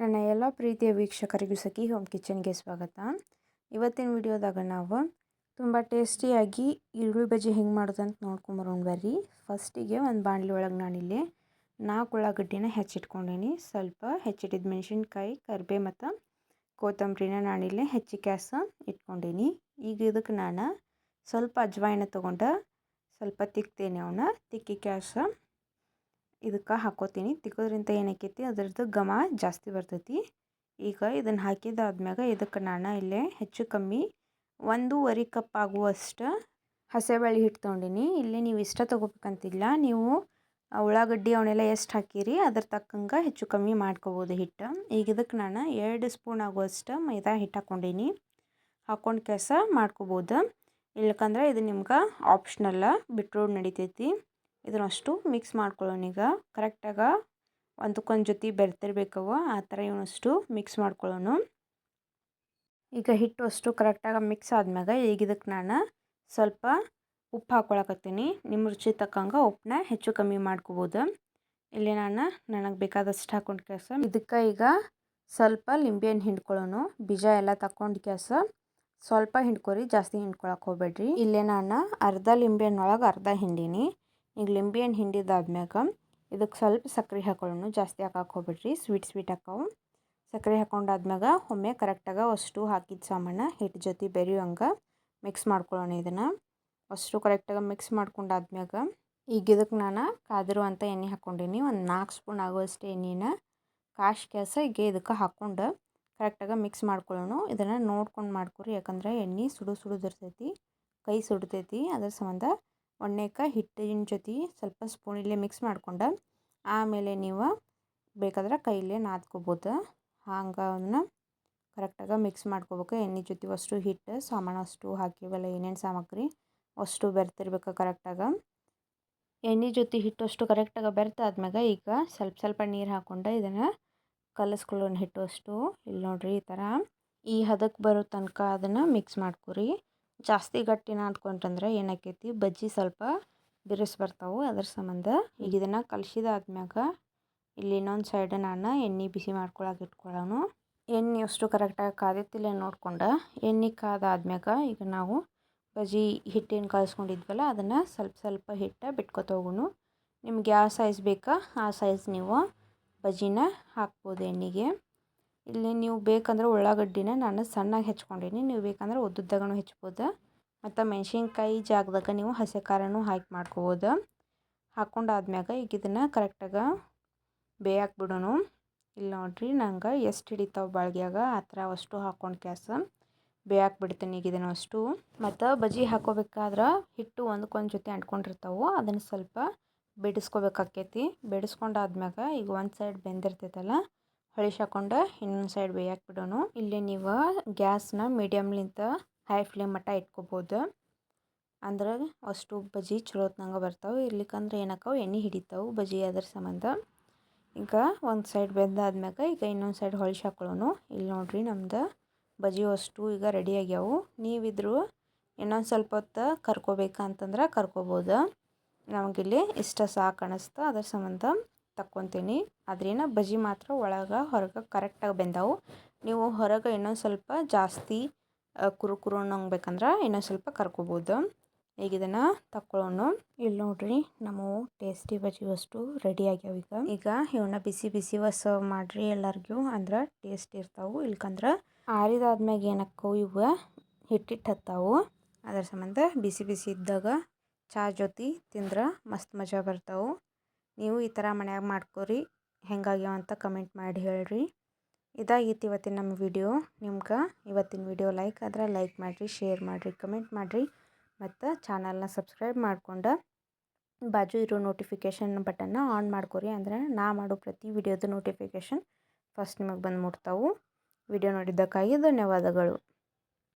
ನನ್ನ ಎಲ್ಲ ಪ್ರೀತಿಯ ವೀಕ್ಷಕರಿಗೂ ಸಖಿ ಹೋಮ್ ಕಿಚನ್ಗೆ ಸ್ವಾಗತ. ಇವತ್ತಿನ ವಿಡಿಯೋದಾಗ ನಾವು ತುಂಬ ಟೇಸ್ಟಿಯಾಗಿ ಈರುಳ್ಳಿ ಬಜ್ಜಿ ಹೆಂಗೆ ಮಾಡೋದು ಅಂತ ನೋಡ್ಕೊಂಬರೋಣ ಬರ್ರಿ. ಫಸ್ಟಿಗೆ ಒಂದು ಬಾಣಲಿ ಒಳಗೆ ನಾನಿಲ್ಲಿ ನಾಲ್ಕು ಉಳ್ಳಾಗಡ್ಡಿನ ಹೆಚ್ಚಿಟ್ಕೊಂಡೇನಿ. ಸ್ವಲ್ಪ ಹೆಚ್ಚಿಟ್ಟಿದ ಮೆಣಸಿನ್ಕಾಯಿ ಕರಿಬೇ ಮತ್ತು ಕೊತ್ತಂಬರಿನ ನಾನಿಲ್ಲಿ ಹೆಚ್ಚಿ ಕ್ಯಾಸ ಇಟ್ಕೊಂಡೀನಿ. ಈಗ ಇದಕ್ಕೆ ನಾನು ಸ್ವಲ್ಪ ಅಜ್ವಾಯಿನ ತೊಗೊಂಡು ಸ್ವಲ್ಪ ತಿಕ್ತೇನೆ ಅವನ್ನ ತಿಕ್ಕಿ ಕ್ಯಾಸ ಇದಕ್ಕೆ ಹಾಕೋತೀನಿ. ತಿಕ್ಕೋದ್ರಿಂದ ಏನಾಕೈತಿ? ಅದರದ್ದು ಘಮ ಜಾಸ್ತಿ ಬರ್ತೈತಿ. ಈಗ ಇದನ್ನು ಹಾಕಿದಾದ್ಮ್ಯಾಗ ಇದಕ್ಕೆ ನಾನು ಇಲ್ಲೇ ಹೆಚ್ಚು ಕಮ್ಮಿ ಒಂದೂವರೆ ಕಪ್ ಆಗುವಷ್ಟು ಹಸೆಬೇಳೆ ಹಿಟ್ಟು ತೊಗೊಂಡಿನಿ. ಇಲ್ಲಿ ನೀವು ಇಷ್ಟ ತೊಗೋಬೇಕಂತಿಲ್ಲ. ನೀವು ಉಳ್ಳಾಗಡ್ಡಿ ಅವನ್ನೆಲ್ಲ ಎಷ್ಟು ಹಾಕಿರಿ, ಅದ್ರ ತಕ್ಕಂಗೆ ಹೆಚ್ಚು ಕಮ್ಮಿ ಮಾಡ್ಕೋಬೋದು ಹಿಟ್ಟು. ಈಗ ಇದಕ್ಕೆ ನಾನು ಎರಡು ಸ್ಪೂನ್ ಆಗುವಷ್ಟು ಮೈದಾ ಹಿಟ್ಟು ಹಾಕ್ಕೊಂಡೀನಿ ಹಾಕ್ಕೊಂಡು ಕೆಲಸ ಮಾಡ್ಕೋಬೋದು. ಇಲ್ಲಕಂದ್ರೆ ಇದು ನಿಮ್ಗೆ ಆಪ್ಷನಲ್ಲ ಬಿಟ್ರೋಡ್ ನಡಿತೈತಿ. ಇದನ್ನಷ್ಟು ಮಿಕ್ಸ್ ಮಾಡ್ಕೊಳ್ಳೋಣ ಈಗ. ಕರೆಕ್ಟಾಗಿ ಒಂದಕ್ಕೊಂದು ಜೊತೆ ಬೆರ್ತಿರ್ಬೇಕವ ಆ ಥರ ಇವನಷ್ಟು ಮಿಕ್ಸ್ ಮಾಡ್ಕೊಳ್ಳೋಣ. ಈಗ ಹಿಟ್ಟು ಅಷ್ಟು ಕರೆಕ್ಟಾಗಿ ಮಿಕ್ಸ್ ಆದ್ಮ್ಯಾಗ ಈಗ ಇದಕ್ಕೆ ನಾನು ಸ್ವಲ್ಪ ಉಪ್ಪು ಹಾಕ್ಕೊಳಕತ್ತೀನಿ. ನಿಮ್ಮ ರುಚಿ ತಕ್ಕಂಗೆ ಉಪ್ಪನ್ನ ಹೆಚ್ಚು ಕಮ್ಮಿ ಮಾಡ್ಕೋಬೋದು. ಇಲ್ಲಿ ನಾನು ನನಗೆ ಬೇಕಾದಷ್ಟು ಹಾಕೊಂಡು ಕೆಲಸ ಇದಕ್ಕೆ ಈಗ ಸ್ವಲ್ಪ ಲಿಂಬೆಹಣ್ಣು ಹಿಂಡ್ಕೊಳ್ಳೋಣ. ಬೀಜ ಎಲ್ಲ ತಕೊಂಡು ಕೆಲಸ ಸ್ವಲ್ಪ ಹಿಂಡ್ಕೊರಿ, ಜಾಸ್ತಿ ಹಿಂಡ್ಕೊಳಕ್ಕೆ ಹೋಗ್ಬೇಡ್ರಿ. ಇಲ್ಲೇ ನಾನು ಅರ್ಧ ಲಿಂಬೆಹಣ್ಣೊಳಗೆ ಅರ್ಧ ಹಿಂಡೀನಿ. ಈಗ ಲಿಂಬೆಹಣ್ಣು ಹಿಂಡಿದಾದ್ಮ್ಯಾಗ ಇದಕ್ಕೆ ಸ್ವಲ್ಪ ಸಕ್ಕರೆ ಹಾಕೊಳ್ಳೋಣ. ಜಾಸ್ತಿ ಹಾಕಕ್ಕೆ ಹೋಗ್ಬೇಡ್ರಿ. ಸ್ವೀಟ್ ಸ್ವೀಟ್ ಹಾಕವು. ಸಕ್ಕರೆ ಹಾಕೊಂಡಾದ್ಮ್ಯಾಗ ಒಮ್ಮೆ ಕರೆಕ್ಟಾಗಿ ಅಷ್ಟು ಹಾಕಿದ ಸಾಮಾನು ಹಿಟ್ಟು ಜೊತೆ ಬೆರೆಯುವಂಗೆ ಮಿಕ್ಸ್ ಮಾಡ್ಕೊಳ್ಳೋಣ ಇದನ್ನು. ಅಷ್ಟು ಕರೆಕ್ಟಾಗಿ ಮಿಕ್ಸ್ ಮಾಡ್ಕೊಂಡಾದ್ಮ್ಯಾಗ ಈಗ ಇದಕ್ಕೆ ನಾನು ಕಾದಿರುವಂಥ ಎಣ್ಣೆ ಹಾಕ್ಕೊಂಡೀನಿ ಒಂದು ನಾಲ್ಕು ಸ್ಪೂನ್ ಆಗುವಷ್ಟು ಎಣ್ಣೆನ ಕಾಶ್ ಕೆಲಸ ಈಗ ಇದಕ್ಕೆ ಹಾಕ್ಕೊಂಡು ಕರೆಕ್ಟಾಗಿ ಮಿಕ್ಸ್ ಮಾಡ್ಕೊಳ್ಳೋಣ ಇದನ್ನು ನೋಡ್ಕೊಂಡು ಮಾಡ್ಕೊರಿ. ಯಾಕಂದ್ರೆ ಎಣ್ಣೆ ಸುಡು ಸುಡುದಿರ್ತೈತಿ, ಕೈ ಸುಡ್ತೈತಿ. ಅದ್ರ ಸಂಬಂಧ ಒಣ್ಣೆಕ ಹಿಟ್ಟಿನ ಜೊತೆ ಸ್ವಲ್ಪ ಸ್ಪೂನಿಲ್ಲೇ ಮಿಕ್ಸ್ ಮಾಡ್ಕೊಂಡು, ಆಮೇಲೆ ನೀವು ಬೇಕಾದ್ರೆ ಕೈಲೇ ನಾದ್ಕೋಬೋದು. ಹಂಗೆ ಅವನ್ನ ಕರೆಕ್ಟಾಗಿ ಮಿಕ್ಸ್ ಮಾಡ್ಕೋಬೇಕು. ಎಣ್ಣೆ ಜೊತೆ ಅಷ್ಟು ಹಿಟ್ಟು, ಸಾಮಾನು ಅಷ್ಟು ಹಾಕಿವಲ್ಲ ಏನೇನು ಸಾಮಗ್ರಿ ಅಷ್ಟು ಬೆರ್ತಿರ್ಬೇಕು ಕರೆಕ್ಟಾಗಿ ಎಣ್ಣೆ ಜೊತೆ ಹಿಟ್ಟು ಅಷ್ಟು ಕರೆಕ್ಟಾಗಿ ಬೆರ್ತಾದ್ಮ್ಯಾಗ ಈಗ ಸ್ವಲ್ಪ ಸ್ವಲ್ಪ ನೀರು ಹಾಕ್ಕೊಂಡು ಇದನ್ನು ಕಲಿಸ್ಕೊಳ್ಳೋಣ ಹಿಟ್ಟು ಅಷ್ಟು. ಇಲ್ಲಿ ನೋಡ್ರಿ ಈ ಥರ ಈ ಹದಕ್ಕೆ ಬರೋ ತನಕ ಅದನ್ನು ಮಿಕ್ಸ್ ಮಾಡ್ಕೊರಿ. ಜಾಸ್ತಿ ಗಟ್ಟಿ ನಾದ್ಕೊಂಡ್ರಂದ್ರೆ ಏನಾಕೈತಿ? ಬಜ್ಜಿ ಸ್ವಲ್ಪ ಬಿರುಸು ಬರ್ತಾವೆ ಅದ್ರ ಸಂಬಂಧ. ಈಗ ಇದನ್ನು ಕಲಿಸಿದಾದ್ಮ್ಯಾಗ ಇಲ್ಲಿ ಇನ್ನೊಂದು ಸೈಡ್ ನಾನು ಎಣ್ಣೆ ಬಿಸಿ ಮಾಡ್ಕೊಳಕ್ಕೆ ಇಟ್ಕೊಳ್ಳೋಣ ಎಣ್ಣೆ ಅಷ್ಟು ಕರೆಕ್ಟಾಗಿ ಕಾದಿತ್ತಿಲ್ಲ ನೋಡ್ಕೊಂಡು. ಎಣ್ಣೆ ಕಾದಾದ್ಮ್ಯಾಗ ಈಗ ನಾವು ಬಜ್ಜಿ ಹಿಟ್ಟೇನು ಕಲಿಸ್ಕೊಂಡಿದ್ವಲ್ಲ ಅದನ್ನು ಸ್ವಲ್ಪ ಸ್ವಲ್ಪ ಹಿಟ್ಟು ಬಿಟ್ಕೊತ ಹೋಗೋಣ. ನಿಮ್ಗೆ ಯಾವ ಸೈಜ್ ಬೇಕಾ ಆ ಸೈಜ್ ನೀವು ಬಜ್ಜಿನ ಹಾಕ್ಬೋದು ಎಣ್ಣೆಗೆ. ಇಲ್ಲಿ ನೀವು ಬೇಕಂದ್ರೆ ಉಳ್ಳಾಗಡ್ಡಿನ ನಾನು ಸಣ್ಣಗೆ ಹೆಚ್ಕೊಂಡೀನಿ. ನೀವು ಬೇಕಂದ್ರೆ ಉದ್ದುದ್ದಾಗೂ ಹೆಚ್ಬೋದು. ಮತ್ತು ಮೆಣಸಿನ್ಕಾಯಿ ಜಾಗದಾಗ ನೀವು ಹಸಿ ಖಾರನೂ ಹಾಕಿ ಮಾಡ್ಕೋಬೋದು. ಹಾಕ್ಕೊಂಡಾದ್ಮ್ಯಾಗ ಈಗ ಇದನ್ನು ಕರೆಕ್ಟಾಗಿ ಬೇಯಕ್ಕೆ ಬಿಡೋಣ ಇಲ್ಲಿ ನೋಡಿರಿ ನಂಗೆ ಎಷ್ಟು ಹಿಡಿತಾವೆ ಬಾಳ್ಗ್ಯಾಗ ಆ ಥರ ಅಷ್ಟು ಹಾಕ್ಕೊಂಡು ಕ್ಯಾಸ ಬೇಯಕ್ಕೆ ಬಿಡ್ತೀನಿ ಈಗ ಇದನ್ನು ಅಷ್ಟು. ಮತ್ತು ಬಜ್ಜಿ ಹಾಕೋಬೇಕಾದ್ರೆ ಹಿಟ್ಟು ಒಂದಕ್ಕೊಂದು ಜೊತೆ ಅಂಟ್ಕೊಂಡಿರ್ತಾವೆ. ಅದನ್ನು ಸ್ವಲ್ಪ ಬಿಡಿಸ್ಕೋಬೇಕಾಕೈತಿ. ಬಿಡಿಸ್ಕೊಂಡಾದ್ಮ್ಯಾಗ ಈಗ ಒಂದು ಸೈಡ್ ಬೆಂದಿರ್ತೈತಲ್ಲ ಹೊಳಿಸಿ ಹಾಕೊಂಡು ಇನ್ನೊಂದು ಸೈಡ್ ಬೇಯಕ್ಕೆ ಬಿಡೋಣ ಇಲ್ಲಿ ನೀವು ಗ್ಯಾಸ್ನ ಮೀಡಿಯಮ್ಲಿಂತ ಹೈ ಫ್ಲೇಮ್ ಮಟ್ಟ ಇಟ್ಕೋಬೋದು. ಅಂದ್ರೆ ಅಷ್ಟು ಬಜ್ಜಿ ಚಲೋತ್ನಂಗೆ ಬರ್ತಾವೆ. ಇರ್ಲಿಕ್ಕಂದ್ರೆ ಏನಕ್ಕವು? ಎಣ್ಣೆ ಹಿಡಿತಾವೆ ಬಜ್ಜಿ ಅದ್ರ ಸಂಬಂಧ. ಈಗ ಒಂದು ಸೈಡ್ ಬೆಂದಾದ್ಮ್ಯಾಗ ಈಗ ಇನ್ನೊಂದು ಸೈಡ್ ಹೊಳಿಸಿ ಇಲ್ಲಿ ನೋಡ್ರಿ ನಮ್ದು ಬಜ್ಜಿ ಅಷ್ಟು ಈಗ ರೆಡಿ ಆಗ್ಯಾವು. ನೀವಿದ್ರು ಇನ್ನೊಂದು ಸ್ವಲ್ಪ ಹೊತ್ತು ಕರ್ಕೋಬೇಕಂತಂದ್ರೆ ಕರ್ಕೋಬೋದು. ನಮಗಿಲ್ಲಿ ಇಷ್ಟ ಸಾಕು ಅನ್ನಿಸ್ತು ಅದ್ರ ಸಂಬಂಧ. ತಕ್ಕೊತೀನಿ. ಅದ್ರೇನ ಬಜ್ಜಿ ಮಾತ್ರ ಒಳಗೆ, ಹೊರಗೆ ಕರೆಕ್ಟಾಗಿ ಬೆಂದವು. ನೀವು ಹೊರಗೆ ಇನ್ನೊಂದು ಸ್ವಲ್ಪ ಜಾಸ್ತಿ ಕುರು ಕುರು ಅನ್ನಂಗೆ ಬೇಕಂದ್ರೆ ಇನ್ನೊಂದು ಸ್ವಲ್ಪ ಕರ್ಕೋಬೋದು. ಈಗ ಇದನ್ನು ತಕ್ಕೊಳ್ಳೋಣ ಇಲ್ಲಿ ನೋಡ್ರಿ, ನಮ್ಮ ಟೇಸ್ಟಿ ಬಜ್ಜಿ ವಸ್ತು ರೆಡಿ ಆಗ್ಯಾವ ಈಗ. ಈಗ ಇವನ್ನ ಬಿಸಿ ಬಿಸಿ ಸರ್ವ್ ಮಾಡಿರಿ ಎಲ್ಲರಿಗೂ. ಅಂದ್ರೆ ಟೇಸ್ಟ್ ಇರ್ತಾವೆ, ಇಲ್ಕಂದ್ರೆ ಆರಿದಾದ್ಮ್ಯಾಗ ಏನಕ್ಕವು ಇವು ಹಿಟ್ಟಿಟ್ಟು ಹತ್ತಾವು. ಅದ್ರ ಸಂಬಂಧ ಬಿಸಿ ಬಿಸಿ ಇದ್ದಾಗ ಚಹಾ ಜೊತೆ ತಿಂದ್ರೆ ಮಸ್ತ್ ಮಜಾ ಬರ್ತಾವೆ. ನೀವು ಈ ಥರ ಮನ್ಯಾಗ ಮಾಡ್ಕೊರಿ, ಹೆಂಗಾಗ್ಯಾವ ಅಂತ ಕಮೆಂಟ್ ಮಾಡಿ ಹೇಳ್ರಿ. ಇದಾಗಿತ್ತು ಇವತ್ತಿನ ನಮ್ಮ ವಿಡಿಯೋ. ನಿಮ್ಗೆ ಇವತ್ತಿನ ವಿಡಿಯೋ ಲೈಕ್ ಆದ್ರೆ ಲೈಕ್ ಮಾಡಿರಿ, ಶೇರ್ ಮಾಡಿರಿ, ಕಮೆಂಟ್ ಮಾಡಿರಿ. ಮತ್ತು ಚಾನಲ್ನ ಸಬ್ಸ್ಕ್ರೈಬ್ ಮಾಡ್ಕೊಂಡು ಬಾಜು ಇರೋ ನೋಟಿಫಿಕೇಷನ್ ಬಟನ್ನ ಆನ್ ಮಾಡ್ಕೊರಿ ಅಂದರೆ ನಾ ಮಾಡೋ ಪ್ರತಿ ವಿಡಿಯೋದ ನೋಟಿಫಿಕೇಷನ್ ಫಸ್ಟ್ ನಿಮಗೆ ಬಂದು ಮುಟ್ತಾವು. ವಿಡಿಯೋ ನೋಡಿದ್ದಕ್ಕಾಗಿ ಧನ್ಯವಾದಗಳು.